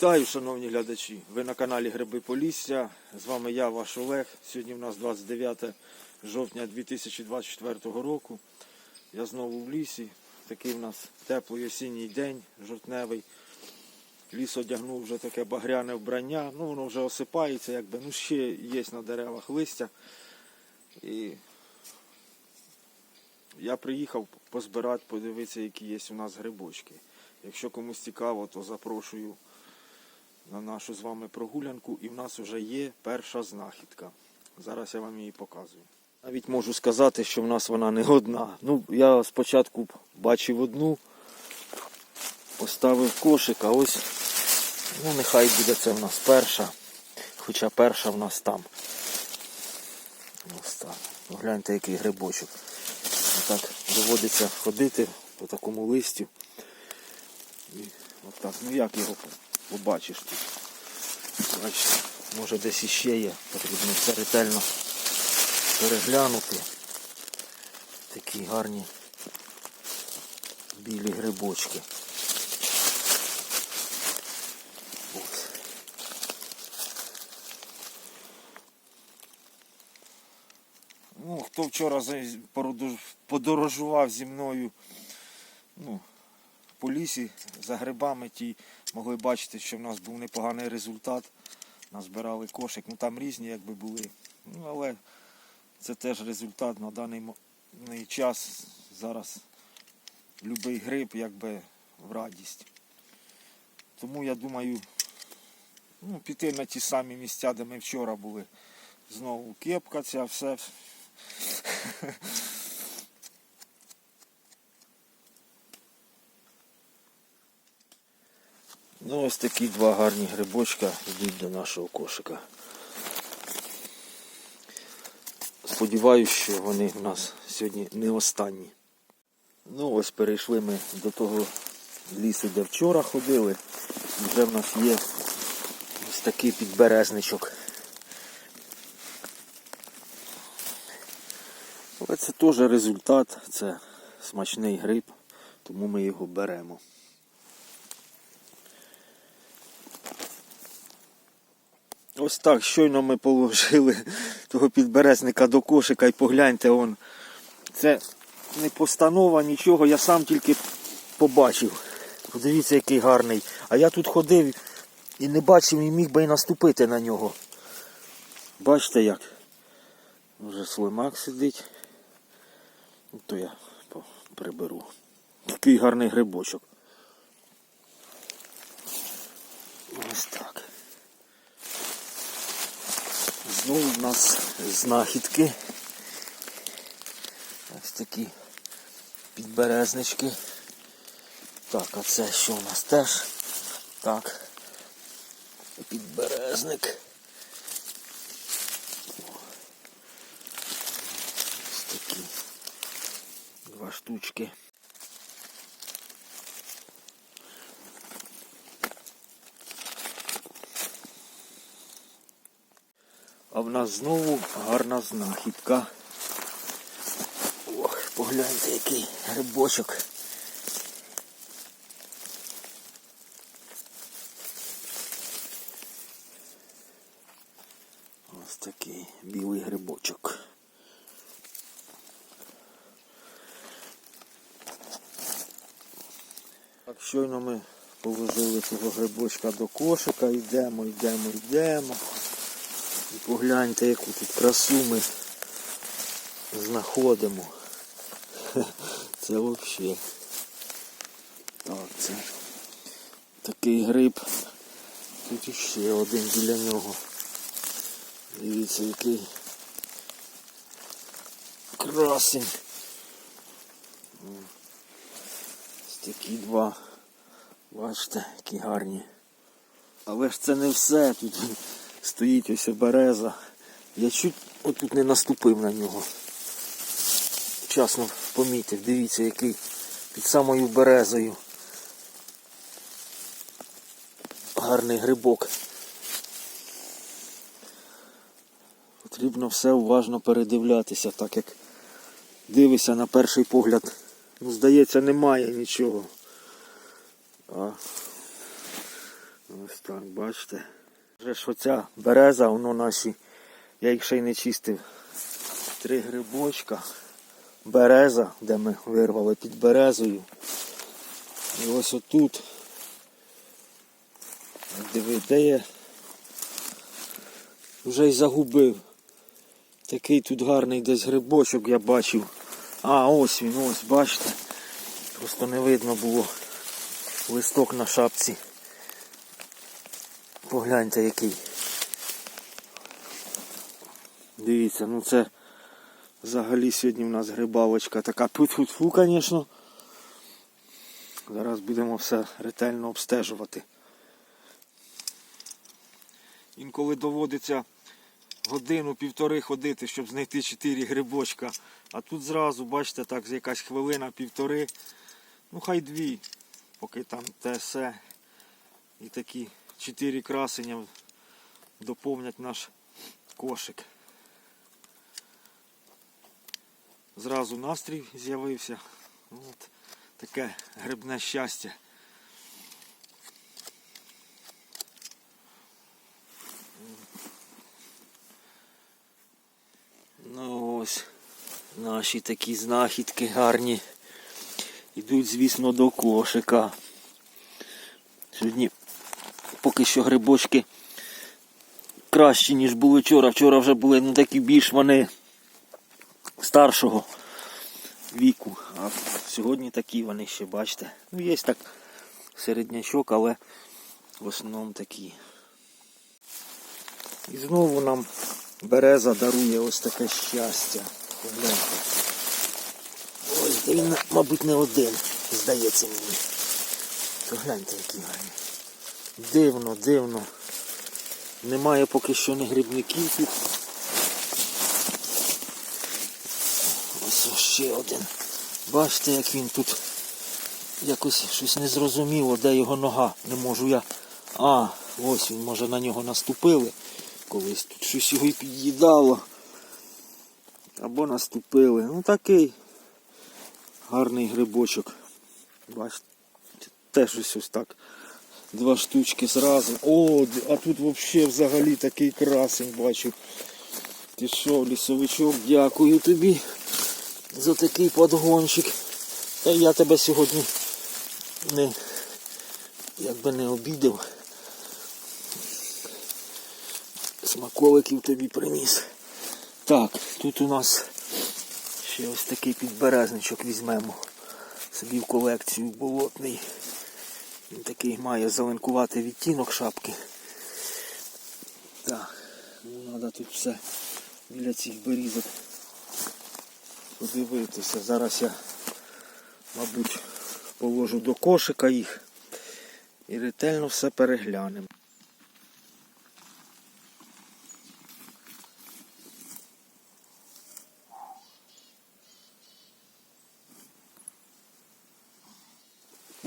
Вітаю, шановні глядачі! Ви на каналі Гриби Полісся. З вами я, ваш Олег. Сьогодні у нас 29 жовтня 2024 року. Я знову в лісі. Такий у нас теплий осінній день, жовтневий. Ліс одягнув вже таке багряне вбрання. Ну, воно вже осипається, якби. Ну, ще є на деревах листя. І я приїхав позбирати, подивитися, які є у нас грибочки. Якщо комусь цікаво, то запрошую на нашу з вами прогулянку. І в нас вже є перша знахідка. Зараз я вам її показую. Навіть можу сказати, що в нас вона не одна. Ну, я спочатку бачив одну, поставив кошик, а ось, ну нехай буде це в нас перша. Хоча перша в нас там. Ось так. Гляньте, який грибочок. Так доводиться ходити по такому листю. І отак. Ну як його побачиш тут? Бачите, може десь іще є. Потрібно все ретельно переглянути. Такі гарні білі грибочки. Ось. Ну, хто вчора подорожував зі мною ну, по лісі за грибами, ті могли бачити, що в нас був непоганий результат. Назбирали кошик, ну там різні якби були. Ну, але це теж результат на даний час. Зараз любий гриб якби в радість. Тому я думаю, ну, піти на ті самі місця, де ми вчора були. Знову кепка ця, все. Ну, ось такі два гарні грибочка йдуть до нашого кошика. Сподіваюсь, що вони в нас сьогодні не останні. Ну, ось перейшли ми до того лісу, де вчора ходили. Вже в нас є ось такий підберезничок. Але це теж результат, це смачний гриб, тому ми його беремо. Ось так, щойно ми положили того підберезника до кошика і погляньте он. Це не постанова, нічого, я сам тільки побачив. Подивіться, який гарний. А я тут ходив і не бачив і міг би і наступити на нього. Бачите як? Вже слимак сидить. Ну, То я приберу. Такий гарний грибочок. Ось так. Знову в нас знахідки. Ось такі підберезнички. Так, а це що у нас теж? Так. Підберезник. Ось такі два штучки. А в нас знову гарна знахідка. Ох, погляньте, який грибочок. Ось такий білий грибочок. Так, щойно ми положили цього грибочка до кошика, йдемо, йдемо, йдемо. І погляньте, яку тут красу ми знаходимо. Це взагалі. Так, це такий гриб. Тут іще один біля нього. Дивіться, який красень. Такі два. Бачите, які гарні. Але ж це не все. Тут стоїть ось береза. Я чуть отут не наступив на нього. Вчасно помітив. Дивіться, який під самою березою. Гарний грибок. Потрібно все уважно передивлятися, так як дивишся на перший погляд. Ну, здається, немає нічого. А Ось так, бачите. Вже ж оця береза, воно наші, я їх ще й не чистив. Три грибочка. Береза, де ми вирвали під березою. І ось отут. Диви, де я вже й загубив. Такий тут гарний десь грибочок я бачив. А, ось він, ось, бачите. Просто не видно було листок на шапці. Погляньте який. Дивіться, ну це взагалі сьогодні в нас грибалочка така тьфу-тьфу, звісно. Зараз будемо все ретельно обстежувати. Інколи доводиться годину-півтори ходити, щоб знайти чотири грибочка. А тут зразу, бачите, так, за якась хвилина, півтори, ну хай дві, поки там все. І такі чотири красення доповнять наш кошик. Зразу настрій з'явився. От таке грибне щастя. Ну ось наші такі знахідки гарні. Йдуть, звісно, до кошика. Сьогодні поки що грибочки кращі, ніж були вчора. Вчора вже були ну, такі більш вони старшого віку. А сьогодні такі вони ще, бачите. Ну, є так середнячок, але в основному такі. І знову нам береза дарує ось таке щастя. Погляньте. Ось, він, мабуть, не один, здається мені. Погляньте, який гарний. Дивно, дивно. Немає поки що не грибників тут. Ось ще один. Бачите, як він тут якось щось незрозуміло, де його нога. Не можу я. А, ось він, може на нього наступили. Колись тут щось його і під'їдало. Або наступили. Ну такий гарний грибочок. Бачите, теж ось ось так. Два штучки зразу. О, а тут взагалі взагалі такий красень бачу. Ти що, лісовичок, дякую тобі за такий подгончик. Та я тебе сьогодні не якби не обідав. Смаколиків тобі приніс. Так, тут у нас ще ось такий підберезничок візьмемо. Собі в колекцію болотний. Він такий має зеленкуватий відтінок шапки. Так, ну треба тут все біля цих берізок подивитися. Зараз я, мабуть, положу до кошика їх і ретельно все переглянемо.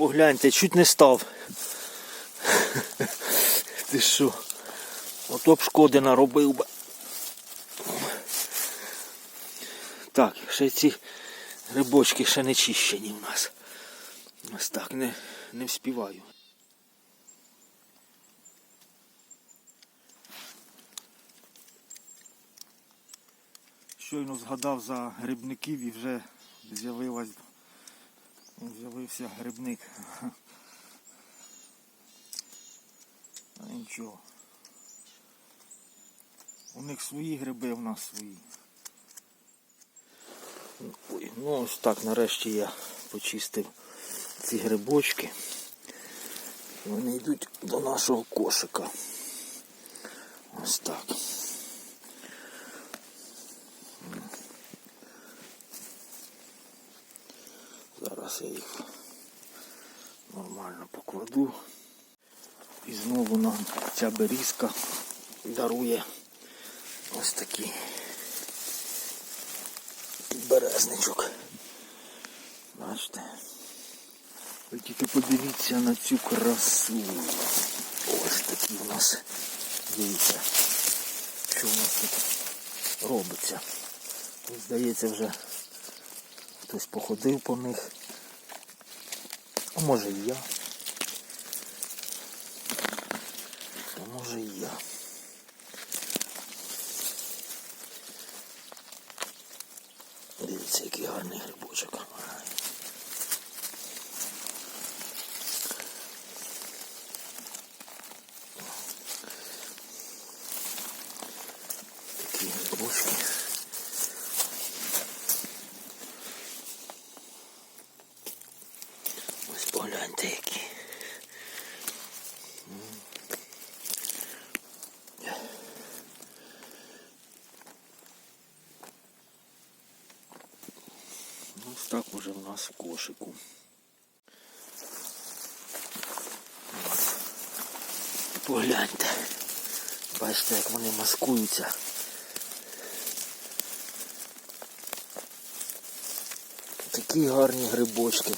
Погляньте, чуть не став. Ти що? Ото б шкоди наробив би. Так, ще ці грибочки ще не чищені в нас. Ось так, не, не вспіваю. Щойно згадав за грибників і вже з'явилась З'явився грибник. А нічого. У них свої гриби, у нас свої. Ой, ну ось так нарешті я почистив ці грибочки. Вони йдуть до нашого кошика. Ось так. Зараз я їх нормально. І знову нам ця берізка дарує ось такий березничок. Бачите? Ви тільки подивіться на цю красу. Ось такий у нас. Дивіться, що у нас тут робиться. Тут, здається, вже хтось походив по них. А може і я. Може і я. Дивіться, який гарний грибочок. Такі грибочки. Ось погляньте які. Ось так уже в нас в кошику. Погляньте. Бачите, як вони маскуються. Такі гарні грибочки.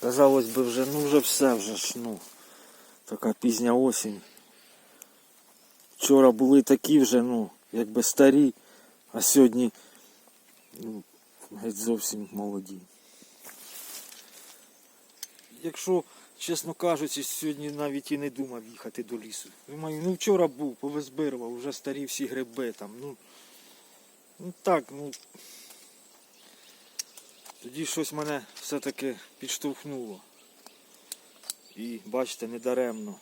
Казалось би вже, ну вже все вже ж, ну. Така пізня осінь. Вчора були такі вже, ну, якби старі, а сьогодні ну, геть зовсім молоді. Якщо, чесно кажучи, сьогодні навіть і не думав їхати до лісу. Думаю, ну вчора був, повизбирував, вже старі всі гриби там. Ну, ну так, ну. Тоді щось мене все-таки підштовхнуло. І бачите, недаремно.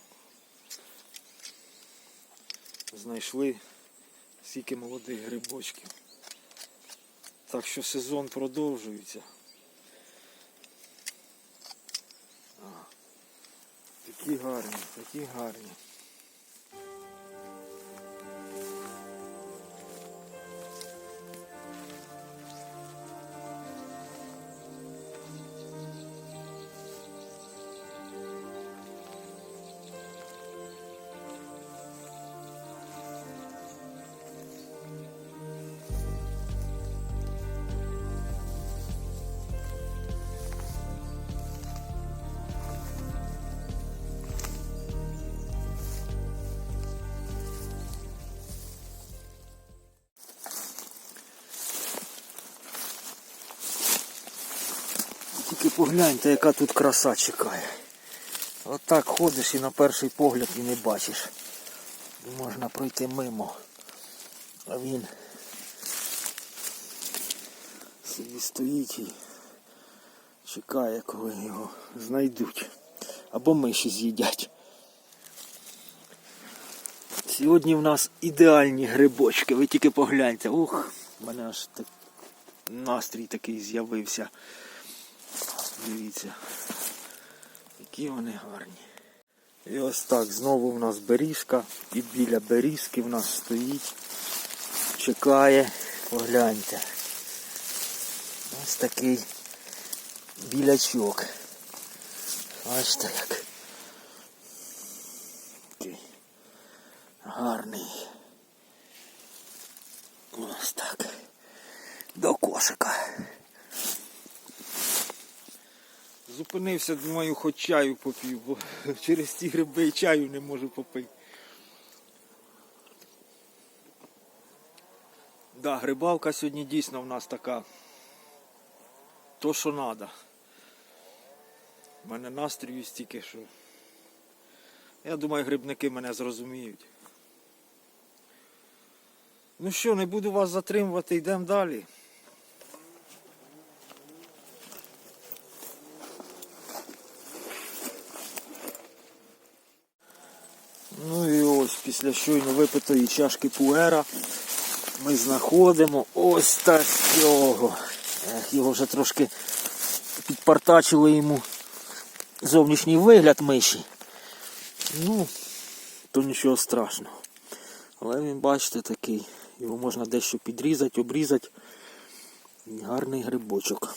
Знайшли скільки молодих грибочків. Так що сезон продовжується. Такі гарні, такі гарні. Погляньте, яка тут краса чекає. Отак ходиш і на перший погляд і не бачиш. І можна пройти мимо. А він собі стоїть і чекає, коли його знайдуть. Або миші з'їдять. Сьогодні в нас ідеальні грибочки. Ви тільки погляньте. Ух, в мене аж так настрій такий з'явився. Дивіться, які вони гарні. І ось так, знову в нас берізка. І біля берізки в нас стоїть, чекає, погляньте. Ось такий білячок. Бачите як. Такий гарний. Ось так. До кошика. Зупинився, думаю, хоч чаю попів, бо через ці гриби чаю не можу попити. Да, грибалка сьогодні дійсно в нас така. То, що треба. У мене настрою стільки, що. Я думаю, грибники мене зрозуміють. Ну що, не буду вас затримувати, йдемо далі. Ну і ось після щойно випитої чашки пуера ми знаходимо ось такого. Його вже трошки підпартачили йому зовнішній вигляд миші. Ну, то нічого страшного. Але він, бачите, такий. Його можна дещо підрізати, обрізати. Гарний грибочок.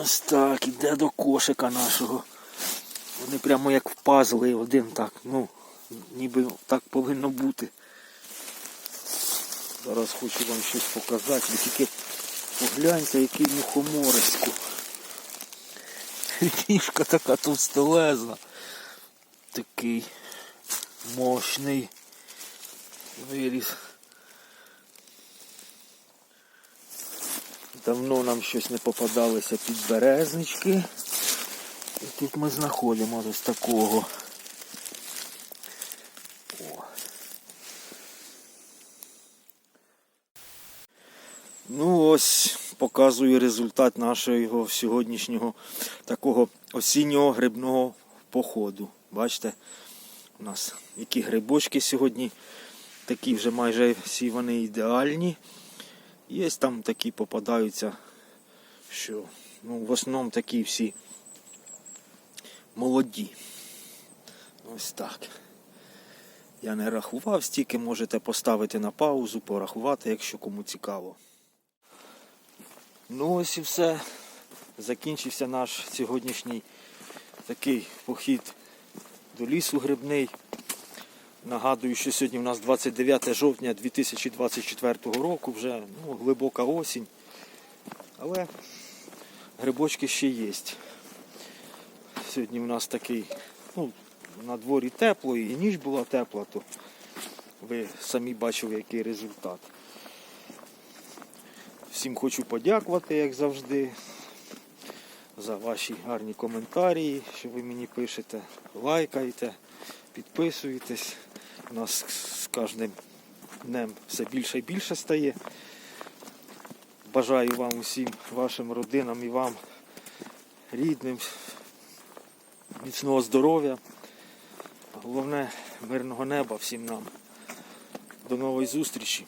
Ось так, іде до кошика нашого. Вони прямо як в пазли один так, ну, ніби так повинно бути. Зараз хочу вам щось показати. Ви тільки погляньте, який мухомориську. Кішка така товстелезна. Такий мощний виріс. Давно нам щось не попадалося підберезнички. І тут ми знаходимо ось такого. О. Ну ось показую результат нашого сьогоднішнього такого осіннього грибного походу. Бачите, у нас які грибочки сьогодні, такі вже майже всі вони ідеальні. Є там такі попадаються, що ну, в основному такі всі молоді. Ось так. Я не рахував стільки, можете поставити на паузу, порахувати, якщо кому цікаво. Ну ось і все. Закінчився наш сьогоднішній такий похід до лісу грибний. Нагадую, що сьогодні у нас 29 жовтня 2024 року, вже ну, глибока осінь. Але грибочки ще є. Сьогодні у нас такий, ну, на дворі тепло і ніч була тепла, то ви самі бачили, який результат. Всім хочу подякувати, як завжди, за ваші гарні коментарі, що ви мені пишете, лайкайте, підписуєтесь. У нас з кожним днем все більше і більше стає. Бажаю вам усім, вашим родинам і вам, рідним, міцного здоров'я. Головне мирного неба всім нам. До нової зустрічі.